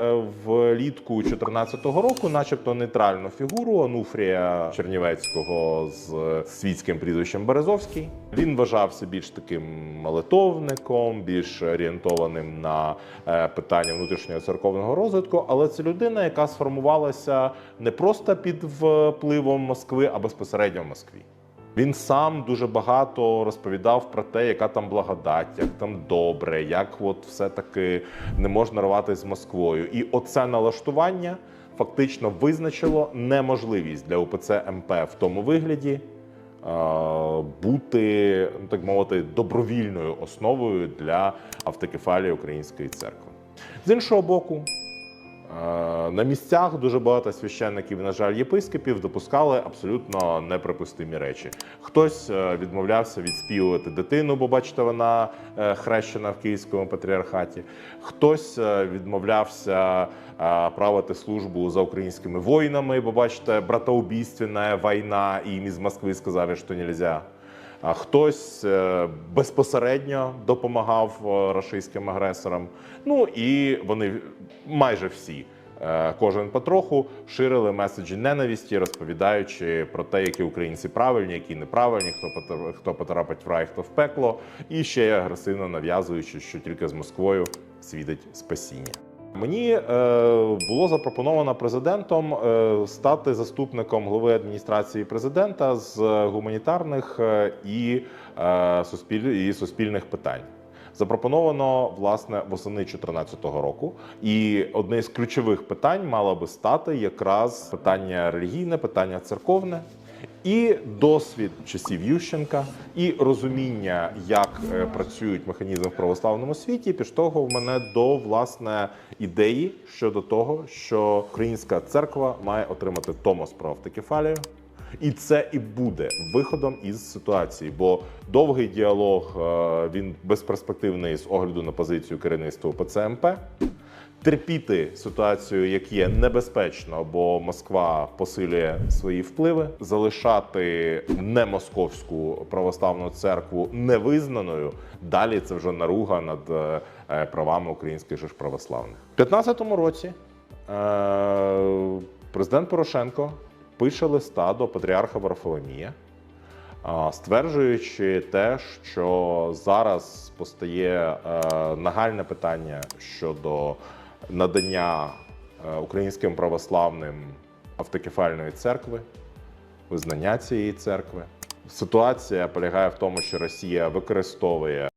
е, влітку 2014 року, начебто, нейтральну фігуру Онуфрія Чернівецького з світським прізвищем Березовський. Він вважався більш таким молитовником, більш орієнтованим на е, питання внутрішнього церковного розвитку. Але це людина, яка сформувалася не просто під впливом Москви, а безпосередньо в Москві. Він сам дуже багато розповідав про те, яка там благодать, як там добре, як от все-таки не можна рвати з Москвою. І оце налаштування фактично визначило неможливість для УПЦ МП в тому вигляді бути, ну так мовити, добровільною основою для автокефалії Української церкви. З іншого боку, На місцях дуже багато священників, на жаль, єпископів допускали абсолютно неприпустимі речі. Хтось е, відмовлявся відспівувати дитину, бо бачите, вона е, хрещена в Київському патріархаті. Хтось е, відмовлявся е, правити службу за українськими воїнами, бо бачите, братоубійственна війна, і їм із Москви сказали, що не можна. А хтось е, безпосередньо допомагав е, рашистським агресорам. Ну і вони майже всі, е, кожен потроху, ширили меседжі ненависті, розповідаючи про те, які українці правильні, які неправильні, хто хто потрапить в рай, хто в пекло, і ще й агресивно нав'язуючи, що тільки з Москвою світить спасіння. Мені е, було запропоновано президентом е, стати заступником голови адміністрації президента з гуманітарних е, і, суспіль, і суспільних питань. Запропоновано власне восени 2014 року, і одне з ключових питань мало би стати якраз питання релігійне, питання церковне. І досвід часів Ющенка, і розуміння, як е, працюють механізми в православному світі, підштовхував мене до власне ідеї щодо того, що українська церква має отримати томос про автокефалію. І це і буде виходом із ситуації, бо довгий діалог е, він безперспективний з огляду на позицію керівництва ПЦМП. Терпіти ситуацію, як є небезпечно, бо Москва посилює свої впливи, залишати немосковську православну церкву невизнаною. Далі це вже наруга над е, правами українських ж православних. У 2015 році е, президент Порошенко пише листа до патріарха Варфоломія, стверджуючи те, що зараз постає е, нагальне питання щодо надання е, українським православним автокефальної церкви, визнання цієї церкви. Ситуація полягає в тому, що Росія використовує